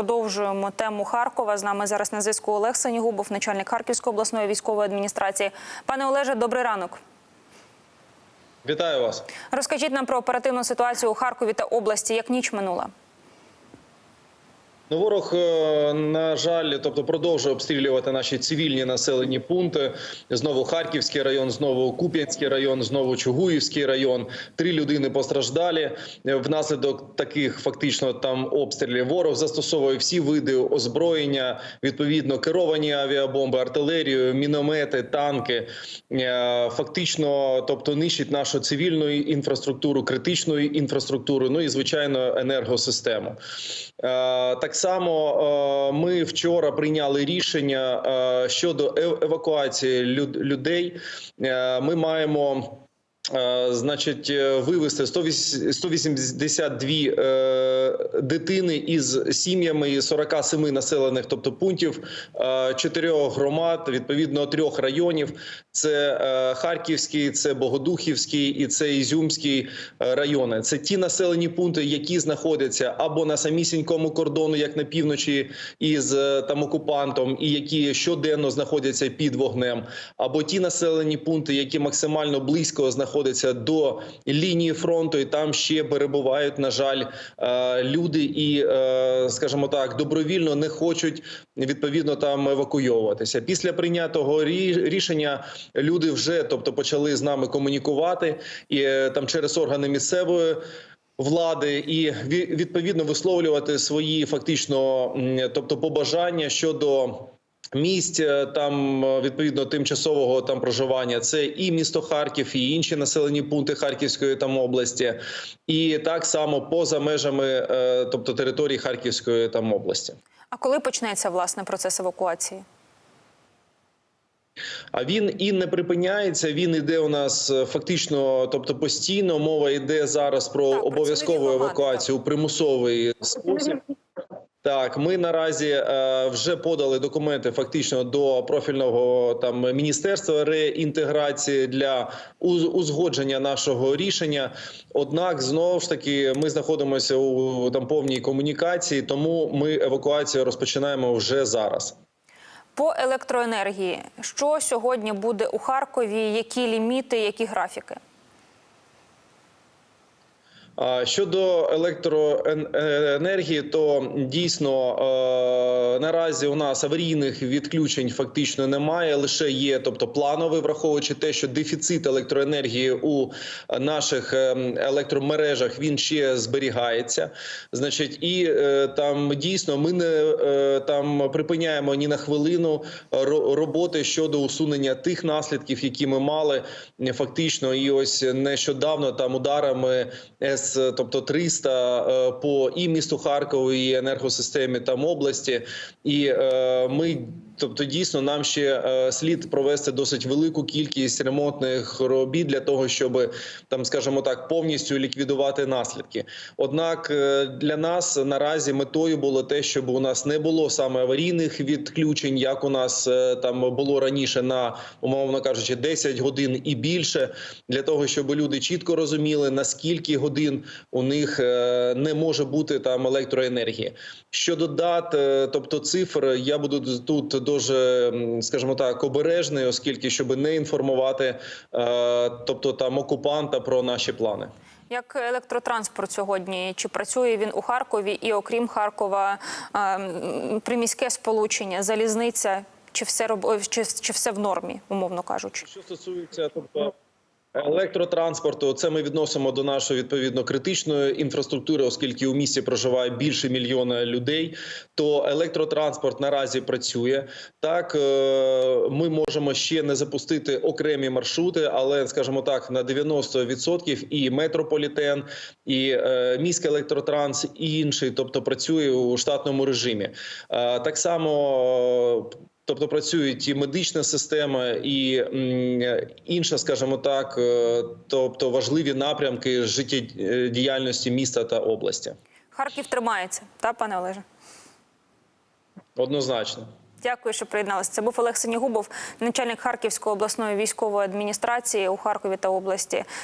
продовжуємо тему Харкова. З нами зараз на зв'язку Олег Сенігубов, начальник Харківської обласної військової адміністрації. Пане Олеже, добрий ранок. Вітаю вас. Розкажіть нам про оперативну ситуацію у Харкові та області. Як ніч минула? Ну, ворог, е, на жаль, тобто продовжує обстрілювати наші цивільні населені пункти. Знову Харківський район, знову Куп'янський район, знову Чугуївський район. Три людини постраждалі Е, внаслідок таких фактично там обстрілів. Ворог застосовує всі види озброєння, відповідно керовані авіабомби, артилерію, міномети, танки. Е, Фактично, тобто нищить нашу цивільну інфраструктуру, критичну інфраструктуру, ну і звичайно енергосистему. Так само е, ми вчора прийняли рішення е, щодо евакуації люд- людей. Е, Ми маємо. Е, Значить, е, вивезти 108 182 е, дитини із сім'ями із 47 населених, тобто пунктів чотирьох громад, відповідно трьох районів. Це Харківський, це Богодухівський і це Ізюмський райони. Це ті населені пункти, які знаходяться або на самісінькому кордону, як на півночі, із там окупантом, і які щоденно знаходяться під вогнем, або ті населені пункти, які максимально близько знаходяться до лінії фронту, і там ще перебувають, на жаль, е, люди, і е, скажімо так, добровільно не хочуть відповідно там евакуйовуватися. Після прийнятого рішення люди вже, тобто, почали з нами комунікувати і е, там через органи місцевої. Влади і відповідно висловлювати свої фактично, тобто побажання щодо місць е, там е, відповідно тимчасового там проживання. Це і місто Харків, і інші населені пункти Харківської там області, і так само поза межами, е, тобто території Харківської там області. А коли почнеться власне процес евакуації? А він і не припиняється. Він іде у нас фактично, тобто постійно. Мова йде зараз про Так, обов'язкову евакуацію у примусовий спосіб. Так, ми наразі е, вже подали документи фактично до профільного там міністерства реінтеграції для узгодження нашого рішення. Однак, знову ж таки, ми знаходимося у там повній комунікації, тому ми евакуацію розпочинаємо вже зараз. По електроенергії, що сьогодні буде у Харкові? Які ліміти, які графіки? Щодо електроенергії, то дійсно наразі у нас аварійних відключень фактично немає. Лише є, тобто плановий, враховуючи те, що дефіцит електроенергії у наших е, електромережах він ще зберігається. Значить, і е, там дійсно ми не е, там припиняємо ні на хвилину ро- роботи щодо усунення тих наслідків, які ми мали фактично, і ось нещодавно там ударами С, тобто 300 е, по і місту Харкову, і енергосистемі там області, і е, ми. Тобто, дійсно, нам ще е, слід провести досить велику кількість ремонтних робіт для того, щоб там, скажімо так, повністю ліквідувати наслідки. Однак е, для нас наразі метою було те, щоб у нас не було саме аварійних відключень, як у нас е, там було раніше на умовно кажучи, 10 годин і більше, для того, щоб люди чітко розуміли наскільки годин у них не може бути там електроенергії. Щодо дат, тобто цифр, я буду тут дуже, скажімо так, обережний, оскільки щоб не інформувати, е, тобто там окупанта про наші плани. Як електротранспорт сьогодні? Чи працює він у Харкові і окрім Харкова ем, приміське сполучення, залізниця? Чи все роб... чи, чи все в нормі, умовно кажучи? Що стосується тобто електротранспорту, це ми відносимо до нашої відповідно критичної інфраструктури, оскільки у місті проживає більше мільйона людей. То електротранспорт наразі працює. Так е, ми можемо ще не запустити окремі маршрути, але скажімо так, на 90% і метрополітен, і е, міський електротранс, і інший, тобто працює у штатному режимі. Е, Так само. Тобто працюють і медична система, і інша, скажімо так, е, тобто важливі напрямки життєдіяльності міста та області. Харків тримається, та пане Олеже? Однозначно. Дякую, що приєдналися. Це був Олег Синігубов, начальник Харківської обласної військової адміністрації у Харкові та області.